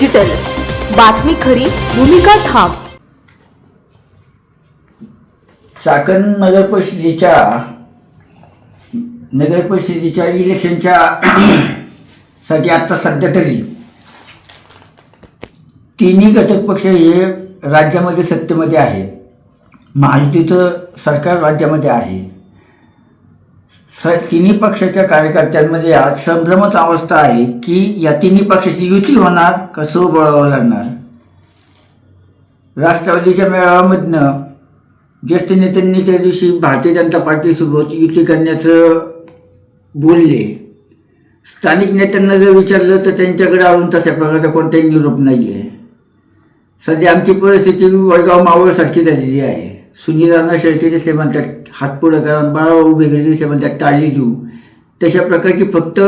Digital बातमी खरी भूमिका ठाम. चाकण नगर परिषदेच्या नगर परिषदेच्या इलेक्शनच्या साठी आता सध्या तरी तिन्ही घटक पक्ष हे राज्यामध्ये सत्तेमध्ये आहे महायुतीचं सरकार राज्यामध्ये आहे. स तिन्ही पक्षाच्या कार्यकर्त्यांमध्ये आज संभ्रमत अवस्था आहे की या तिन्ही पक्षाची युती होणार का बळावं लागणार राष्ट्रवादीच्या मेळाव्यामधनं ज्येष्ठ नेत्यांनी त्या दिवशी भारतीय जनता पार्टीसोबत युती करण्याचं बोलले. स्थानिक नेत्यांना जर विचारलं तर त्यांच्याकडे अजून तशा प्रकारचा कोणताही निरोप नाही आहे सध्या आमची परिस्थिती वडगाव मावळसारखी झालेली आहे. सुनीलांना शेळकेचे से म्हणतात हात पुढं करा बाळा उभे केले से म्हणतात टाळी देऊ. तशा प्रकारची फक्त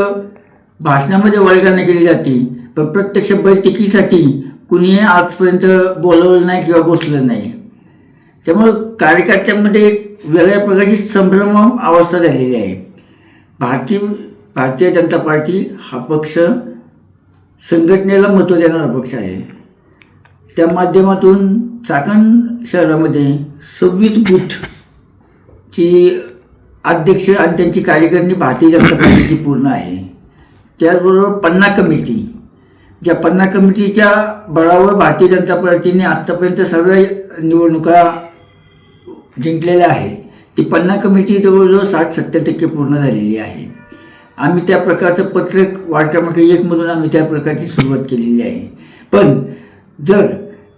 भाषणामध्ये वल्गना केली जाते पण प्रत्यक्ष बैठकीसाठी कुणीही आजपर्यंत बोलवलं नाही किंवा बसलं नाही. त्यामुळं कार्यकर्त्यांमध्ये एक वेगळ्या प्रकारची संभ्रम अवस्था झालेली आहे. भारतीय भारतीय जनता पार्टी हा पक्ष संघटनेला महत्त्व देणारा पक्ष आहे. त्या माध्यमातून चाकण शहरामध्ये सव्वीस बूथची अध्यक्ष आणि त्यांची कार्यकारिणी भारतीय जनता पार्टीची पूर्ण आहे. त्याचबरोबर पन्ना कमिटी. ज्या पन्ना कमिटीच्या बळावर भारतीय जनता पार्टीने आत्तापर्यंत सर्व निवडणुका जिंकलेल्या आहेत. ती पन्ना कमिटी जवळजवळ साठ सत्तर टक्के पूर्ण झालेली आहे. आम्ही त्या प्रकारचं पत्रक वार्ड क्रमांक एकमधून आम्ही त्या प्रकारची सुरुवात केलेली आहे. पण जर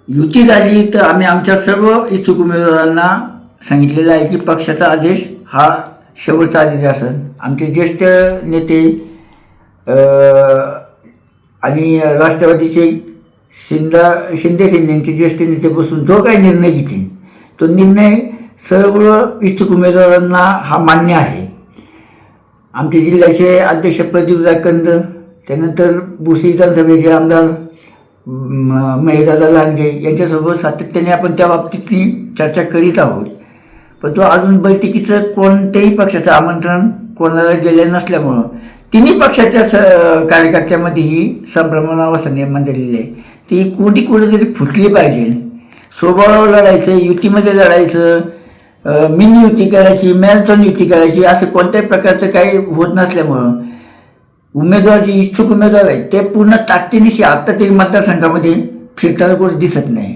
युती झाली तर आम्ही आमच्या सर्व इच्छुक उमेदवारांना सांगितलेलं आहे की पक्षाचा आदेश हा शेवटचा आदेश असेल. आमचे ज्येष्ठ नेते आणि राष्ट्रवादीचे शिंदा शिंदे यांचे ज्येष्ठ नेते बसून जो काही निर्णय घेतील तो निर्णय सर्व इच्छुक उमेदवारांना हा मान्य आहे. आमचे जिल्ह्याचे अध्यक्ष प्रदीप जाकंद त्यानंतर भुसे विधानसभेचे आमदार म- लांडगे यांच्यासोबत सातत्याने आपण त्या बाबतीतली चर्चा करीत आहोत. पण तो अजून बैठकीचं कोणत्याही पक्षाचं आमंत्रण कोणाला गेले नसल्यामुळं तिन्ही पक्षाच्या स कार्यकर्त्यामध्ये ही संभ्रमणावस्था निर्माण झालेली आहे. ती कुठे कुठेतरी फुटली पाहिजे. स्वभावावर लढायचं युतीमध्ये लढायचं मिनी युती करायची मॅरेथॉन युती करायची असं कोणत्याही प्रकारचं काही होत नसल्यामुळं उमेदवार जे इच्छुक उमेदवार आहेत ते पूर्ण ताकदीनिशी आत्ता तरी मतदारसंघामध्ये फिरताना कोणी दिसत नाही.